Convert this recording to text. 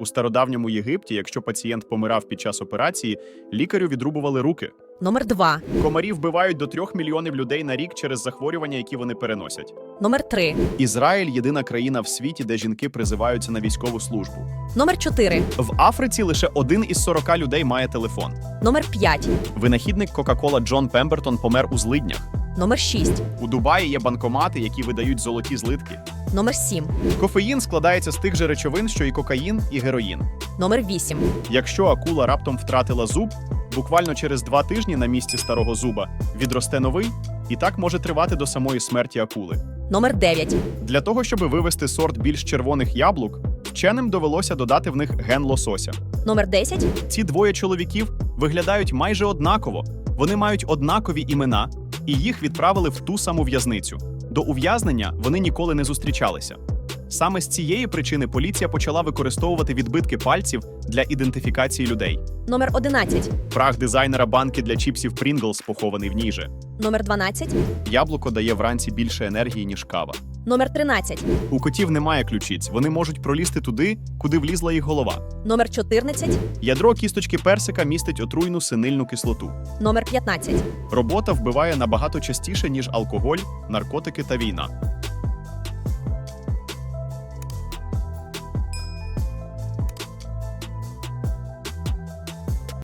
У стародавньому Єгипті, якщо пацієнт помирав під час операції, лікарю відрубували руки. Номер 2. Комарі вбивають до 3 мільйонів людей на рік через захворювання, які вони переносять. Номер 3. Ізраїль єдина країна в світі, де жінки призиваються на військову службу. Номер 4. В Африці лише один із 40 людей має телефон. Номер 5. Винахідник Кока-Кола Джон Пембертон помер у злиднях. Номер 6. У Дубаї є банкомати, які видають золоті злитки. Номер 7. Кофеїн складається з тих же речовин, що і кокаїн, і героїн. Номер 8. Якщо акула раптом втратила зуб, буквально через два тижні на місці старого зуба відросте новий, і так може тривати до самої смерті акули. Номер 9. Для того, щоб вивести сорт більш червоних яблук, вченим довелося додати в них ген лосося. Номер 10. Ці двоє чоловіків виглядають майже однаково. Вони мають однакові імена, і їх відправили в ту саму в'язницю. До ув'язнення вони ніколи не зустрічалися. Саме з цієї причини поліція почала використовувати відбитки пальців для ідентифікації людей. Номер 11. Прах дизайнера банки для чіпсів Pringles похований в ніже. Номер 12. Яблуко дає вранці більше енергії, ніж кава. Номер 13. У котів немає ключиць, вони можуть пролізти туди, куди влізла їх голова. Номер 14. Ядро кісточки персика містить отруйну синильну кислоту. Номер 15. Робота вбиває набагато частіше, ніж алкоголь, наркотики та війна.